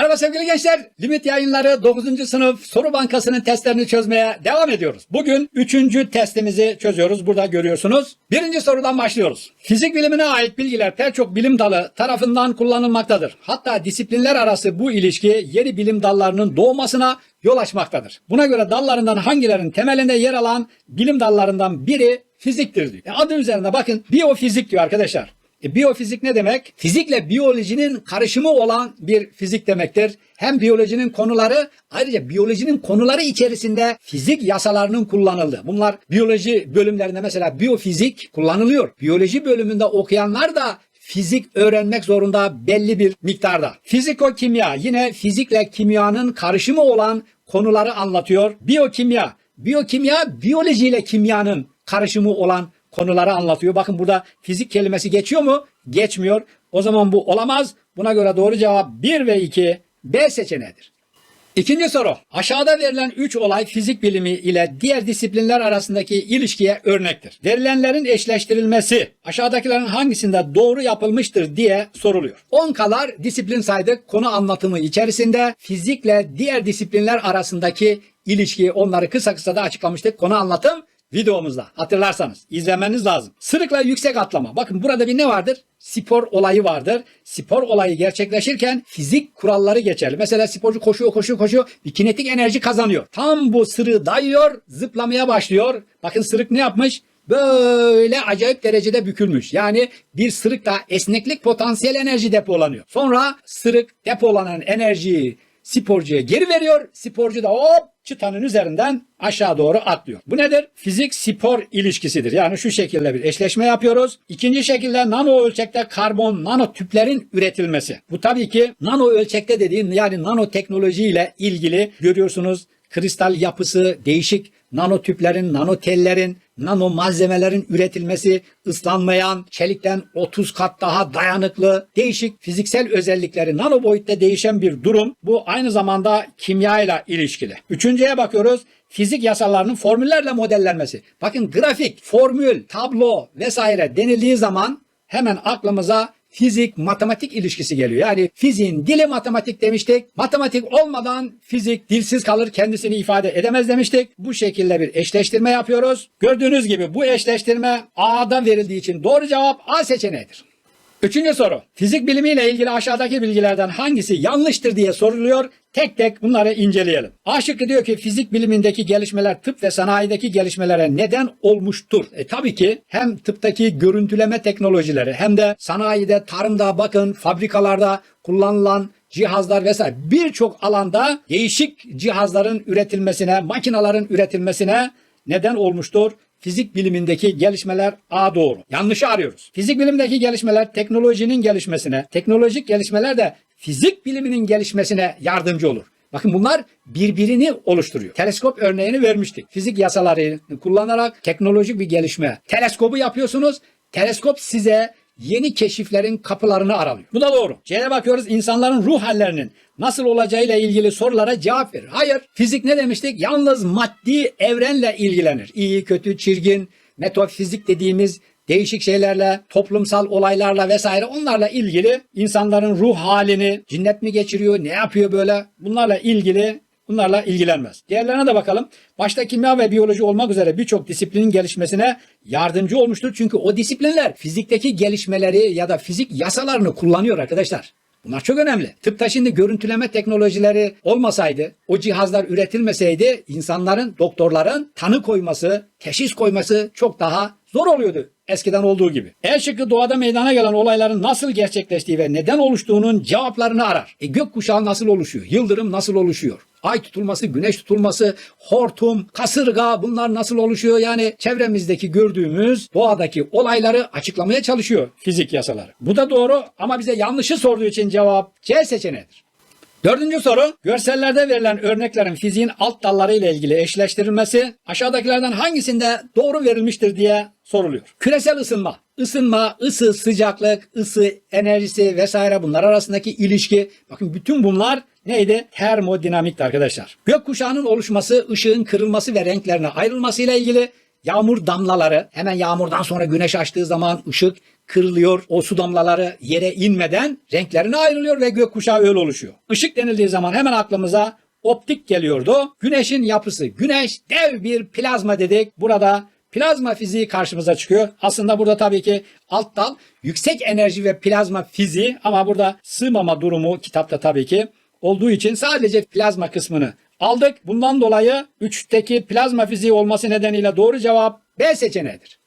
Merhaba sevgili gençler. Limit yayınları 9. sınıf soru bankasının testlerini çözmeye devam ediyoruz. Bugün 3. testimizi çözüyoruz. Burada görüyorsunuz. Birinci sorudan başlıyoruz. Fizik bilimine ait bilgiler pek çok bilim dalı tarafından kullanılmaktadır. Hatta disiplinler arası bu ilişki yeni bilim dallarının doğmasına yol açmaktadır. Buna göre dallarından hangilerinin temelinde yer alan bilim dallarından biri fiziktir diyor. E, Adı üzerinde bakın biyofizik diyor arkadaşlar. E, biyofizik ne demek? Fizikle biyolojinin karışımı olan bir fizik demektir. Hem biyolojinin konuları ayrıca biyolojinin konuları içerisinde fizik yasalarının kullanıldığı. Bunlar biyoloji bölümlerinde mesela biyofizik kullanılıyor. Biyoloji bölümünde okuyanlar da fizik öğrenmek zorunda belli bir miktarda. Fiziko-kimya yine fizikle kimyanın karışımı olan konuları anlatıyor. Biyokimya, biyokimya biyolojiyle kimyanın karışımı olan konuları anlatıyor. Bakın burada fizik kelimesi geçiyor mu? Geçmiyor. O zaman bu olamaz. Buna göre doğru cevap 1 ve 2 B seçeneğidir. İkinci soru. Aşağıda verilen 3 olay fizik bilimi ile diğer disiplinler arasındaki ilişkiye örnektir. Verilenlerin eşleştirilmesi aşağıdakilerin hangisinde doğru yapılmıştır diye soruluyor. 10 kadar disiplin saydık. Konu anlatımı içerisinde fizikle diğer disiplinler arasındaki ilişkiyi onları kısa kısa da açıklamıştık. Konu anlatım videomuzda hatırlarsanız izlemeniz lazım. Sırıkla yüksek atlama. Bakın burada bir ne vardır? Spor olayı vardır. Spor olayı gerçekleşirken fizik kuralları geçerli. Mesela sporcu koşuyor koşuyor koşuyor bir kinetik enerji kazanıyor. Tam bu sırığı dayıyor zıplamaya başlıyor. Bakın sırık ne yapmış? Böyle acayip derecede bükülmüş. Yani bir sırıkta esneklik potansiyel enerji depolanıyor. Sonra sırık depolanan enerjiyi sporcuya geri veriyor. Sporcu da hop çıtanın üzerinden aşağı doğru atlıyor. Bu nedir? Fizik spor ilişkisidir. Yani şu şekilde bir eşleşme yapıyoruz. İkinci şekilde nano ölçekte karbon nano tüplerin üretilmesi. Bu tabii ki nano ölçekte dediğim yani nanoteknoloji ile ilgili görüyorsunuz kristal yapısı değişik nano tüplerin, nano malzemelerin üretilmesi, ıslanmayan, çelikten 30 kat daha dayanıklı, değişik fiziksel özellikleri nano boyutta değişen bir durum. Bu aynı zamanda kimya ile ilişkili. Üçüncüye bakıyoruz. Fizik yasalarının formüllerle modellenmesi. Bakın grafik, formül, tablo vesaire denildiği zaman hemen aklımıza fizik matematik ilişkisi geliyor. Yani fiziğin dili matematik demiştik. Matematik olmadan fizik dilsiz kalır kendisini ifade edemez demiştik. Bu şekilde bir eşleştirme yapıyoruz. Gördüğünüz gibi bu eşleştirme A'da verildiği için doğru cevap A seçeneğidir. Üçüncü soru. Fizik bilimiyle ilgili aşağıdaki bilgilerden hangisi yanlıştır diye soruluyor. Tek tek bunları inceleyelim. A şıkkı diyor ki fizik bilimindeki gelişmeler tıp ve sanayideki gelişmelere neden olmuştur. E tabii ki hem tıptaki görüntüleme teknolojileri hem de sanayide, tarımda bakın fabrikalarda kullanılan cihazlar vesaire birçok alanda değişik cihazların üretilmesine, makinaların üretilmesine neden olmuştur. Fizik bilimindeki gelişmeler A doğru. Yanlışı arıyoruz. Fizik bilimindeki gelişmeler teknolojinin gelişmesine, teknolojik gelişmeler de fizik biliminin gelişmesine yardımcı olur. Bakın bunlar birbirini oluşturuyor. Teleskop örneğini vermiştik. Fizik yasalarını kullanarak teknolojik bir gelişme. Teleskobu yapıyorsunuz. Teleskop size yeni keşiflerin kapılarını aralıyor. Bu da doğru. C'ye bakıyoruz insanların ruh hallerinin nasıl olacağıyla ilgili sorulara cevap verir. Hayır. Fizik ne demiştik? Yalnız maddi evrenle ilgilenir. İyi, kötü, çirkin, metafizik dediğimiz değişik şeylerle, toplumsal olaylarla vesaire onlarla ilgili insanların ruh halini, cinnet mi geçiriyor, ne yapıyor böyle bunlarla ilgili bunlarla ilgilenmez. Diğerlerine de bakalım. Başta kimya ve biyoloji olmak üzere birçok disiplinin gelişmesine yardımcı olmuştur. Çünkü o disiplinler fizikteki gelişmeleri ya da fizik yasalarını kullanıyor arkadaşlar. Bunlar çok önemli. Tıpta şimdi görüntüleme teknolojileri olmasaydı, o cihazlar üretilmeseydi insanların, doktorların tanı koyması, teşhis koyması çok daha zor oluyordu eskiden olduğu gibi. E şıkkı doğada meydana gelen olayların nasıl gerçekleştiği ve neden oluştuğunun cevaplarını arar. E gökkuşağı nasıl oluşuyor? Yıldırım nasıl oluşuyor? Ay tutulması, güneş tutulması, hortum, kasırga bunlar nasıl oluşuyor? Yani çevremizdeki gördüğümüz doğadaki olayları açıklamaya çalışıyor fizik yasaları. Bu da doğru ama bize yanlışı sorduğu için cevap C seçeneğidir. Dördüncü soru, görsellerde verilen örneklerin fiziğin alt dalları ile ilgili eşleştirilmesi aşağıdakilerden hangisinde doğru verilmiştir diye soruluyor. Küresel ısınma, ısınma, ısı, sıcaklık, ısı, enerjisi vesaire bunlar arasındaki ilişki. Bakın bütün bunlar neydi? Termodinamikti arkadaşlar. Gökkuşağının oluşması, ışığın kırılması ve renklerine ayrılması ile ilgili yağmur damlaları hemen yağmurdan sonra güneş açtığı zaman ışık kırılıyor. O su damlaları yere inmeden renklerine ayrılıyor ve gökkuşağı öyle oluşuyor. Işık denildiği zaman hemen aklımıza optik geliyordu. Güneşin yapısı. Güneş dev bir plazma dedik. Burada plazma fiziği karşımıza çıkıyor. Aslında burada tabii ki alt dal yüksek enerji ve plazma fiziği ama burada sığmama durumu kitapta tabii ki olduğu için sadece plazma kısmını aldık. Bundan dolayı 3'teki plazma fiziği olması nedeniyle doğru cevap B seçeneğidir.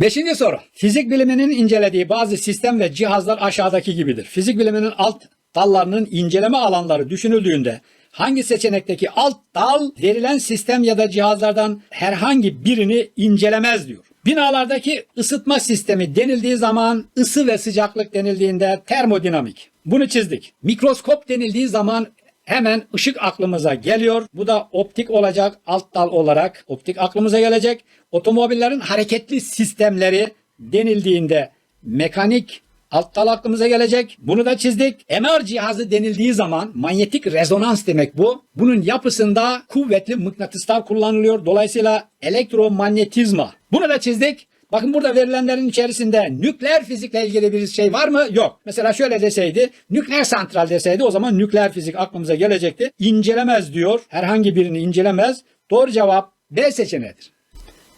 Beşinci soru. Fizik biliminin incelediği bazı sistem ve cihazlar aşağıdaki gibidir. Fizik biliminin alt dallarının inceleme alanları düşünüldüğünde hangi seçenekteki alt dal verilen sistem ya da cihazlardan herhangi birini incelemez diyor. Binalardaki ısıtma sistemi denildiği zaman ısı ve sıcaklık denildiğinde termodinamik. Bunu çizdik. Mikroskop denildiği zaman hemen ışık aklımıza geliyor. Bu da optik olacak alt dal olarak optik aklımıza gelecek. Otomobillerin hareketli sistemleri denildiğinde mekanik alt dal aklımıza gelecek. Bunu da çizdik. MR cihazı denildiği zaman manyetik rezonans demek bu. Bunun yapısında kuvvetli mıknatıslar kullanılıyor. Dolayısıyla elektromanyetizma. Bunu da çizdik. Bakın burada verilenlerin içerisinde nükleer fizikle ilgili bir şey var mı? Yok. Mesela şöyle deseydi, nükleer santral deseydi o zaman nükleer fizik aklımıza gelecekti. İncelemez diyor. Herhangi birini incelemez. Doğru cevap B seçeneğidir.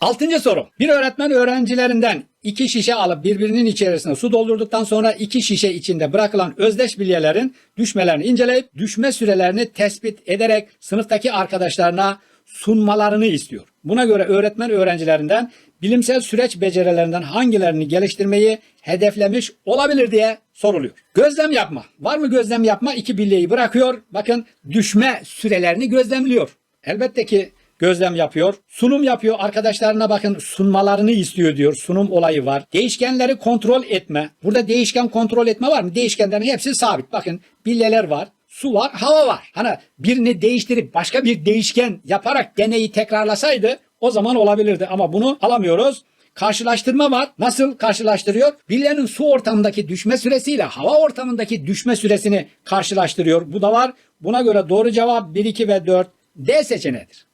Altıncı soru. Bir öğretmen öğrencilerinden iki şişe alıp birbirinin içerisine su doldurduktan sonra iki şişe içinde bırakılan özdeş bilyelerin düşmelerini inceleyip düşme sürelerini tespit ederek sınıftaki arkadaşlarına sunmalarını istiyor. Buna göre öğretmen öğrencilerinden bilimsel süreç becerilerinden hangilerini geliştirmeyi hedeflemiş olabilir diye soruluyor. Gözlem yapma. Var mı gözlem yapma? İki bilyeyi bırakıyor. Bakın düşme sürelerini gözlemliyor. Elbette ki gözlem yapıyor. Sunum yapıyor. Arkadaşlarına bakın sunmalarını istiyor diyor. Sunum olayı var. Değişkenleri kontrol etme. Burada değişken kontrol etme var mı? Değişkenlerin hepsi sabit. Bakın bilyeler var. Su var, hava var. Hani birini değiştirip başka bir değişken yaparak deneyi tekrarlasaydı o zaman olabilirdi. Ama bunu alamıyoruz. Karşılaştırma var. Nasıl karşılaştırıyor? Bilyenin su ortamındaki düşme süresiyle hava ortamındaki düşme süresini karşılaştırıyor. Bu da var. Buna göre doğru cevap 1, 2 ve 4 D seçeneğidir.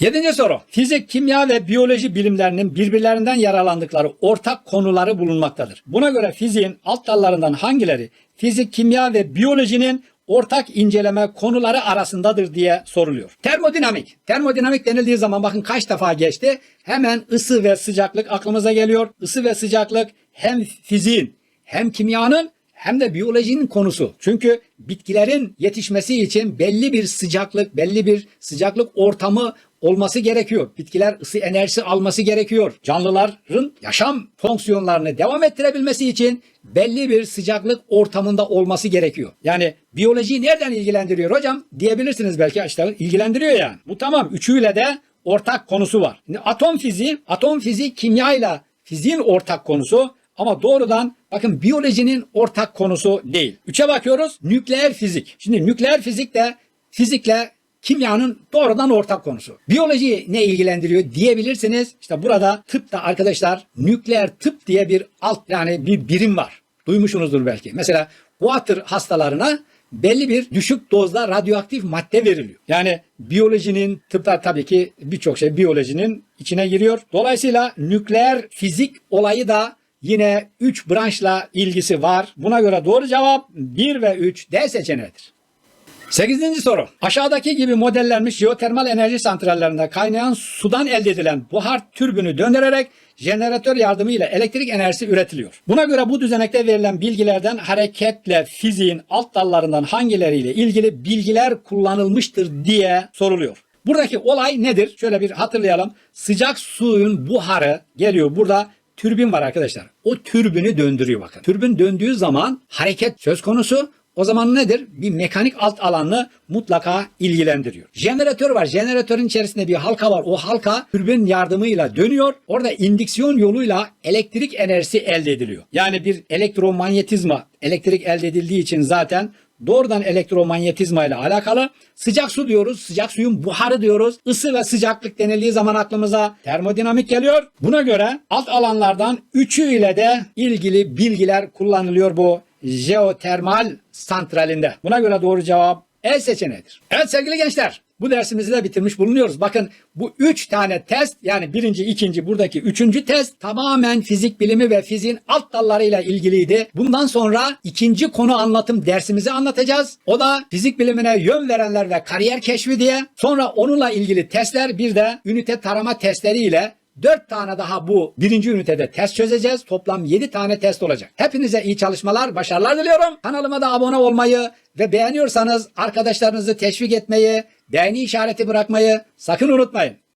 Yedinci soru. Fizik, kimya ve biyoloji bilimlerinin birbirlerinden yararlandıkları ortak konuları bulunmaktadır. Buna göre fiziğin alt dallarından hangileri fizik, kimya ve biyolojinin ortak inceleme konuları arasındadır diye soruluyor. Termodinamik. Termodinamik denildiği zaman bakın kaç defa geçti. Hemen ısı ve sıcaklık aklımıza geliyor. Isı ve sıcaklık hem fiziğin hem kimyanın hem de biyolojinin konusu. Çünkü bitkilerin yetişmesi için belli bir sıcaklık, belli bir sıcaklık ortamı olması gerekiyor. Bitkiler ısı enerjisi alması gerekiyor. Canlıların yaşam fonksiyonlarını devam ettirebilmesi için belli bir sıcaklık ortamında olması gerekiyor. Yani biyolojiyi nereden ilgilendiriyor hocam diyebilirsiniz belki işte ilgilendiriyor yani. Bu tamam üçüyle de ortak konusu var. Şimdi atom fiziği, atom fiziği kimyayla fiziğin ortak konusu ama doğrudan bakın biyolojinin ortak konusu değil. Üçe bakıyoruz nükleer fizik. Şimdi nükleer fizik de fizikle kimyanın doğrudan ortak konusu. Biyoloji ne ilgilendiriyor diyebilirsiniz. İşte burada tıpta arkadaşlar nükleer tıp diye bir alt yani bir birim var. Duymuşsunuzdur belki. Mesela water hastalarına belli bir düşük dozda radyoaktif madde veriliyor. Yani biyolojinin tıpta tabii ki birçok şey biyolojinin içine giriyor. Dolayısıyla nükleer fizik olayı da yine 3 branşla ilgisi var. Buna göre doğru cevap 1 ve 3 D seçeneğidir. Sekizinci soru. Aşağıdaki gibi modellenmiş jeotermal enerji santrallerinde kaynayan sudan elde edilen buhar türbünü döndürerek jeneratör yardımıyla elektrik enerjisi üretiliyor. Buna göre bu düzenekte verilen bilgilerden hareketle fiziğin alt dallarından hangileriyle ilgili bilgiler kullanılmıştır diye soruluyor. Buradaki olay nedir? Şöyle bir hatırlayalım. Sıcak suyun buharı geliyor. Burada türbin var arkadaşlar. O türbünü döndürüyor bakın. Türbün döndüğü zaman hareket söz konusu. O zaman nedir? Bir mekanik alt alanını mutlaka ilgilendiriyor. Jeneratör var. Jeneratörün içerisinde bir halka var. O halka türbin yardımıyla dönüyor. Orada indüksiyon yoluyla elektrik enerjisi elde ediliyor. Yani bir elektromanyetizma elektrik elde edildiği için zaten doğrudan elektromanyetizma ile alakalı. Sıcak su diyoruz. Sıcak suyun buharı diyoruz. Isı ve sıcaklık denildiği zaman aklımıza termodinamik geliyor. Buna göre alt alanlardan üçü ile de ilgili bilgiler kullanılıyor bu jeotermal santralinde. Buna göre doğru cevap E seçeneğidir. Evet sevgili gençler bu dersimizi de bitirmiş bulunuyoruz. Bakın bu üç tane test yani birinci, ikinci, buradaki üçüncü test tamamen fizik bilimi ve fiziğin alt dallarıyla ilgiliydi. Bundan sonra ikinci konu anlatım dersimizi anlatacağız. O da fizik bilimine yön verenler ve kariyer keşfi diye. Sonra onunla ilgili testler bir de ünite tarama testleri ile 4 tane daha bu birinci ünitede test çözeceğiz. Toplam 7 tane test olacak. Hepinize iyi çalışmalar, başarılar diliyorum. Kanalıma da abone olmayı ve beğeniyorsanız arkadaşlarınızı teşvik etmeyi, beğeni işareti bırakmayı sakın unutmayın.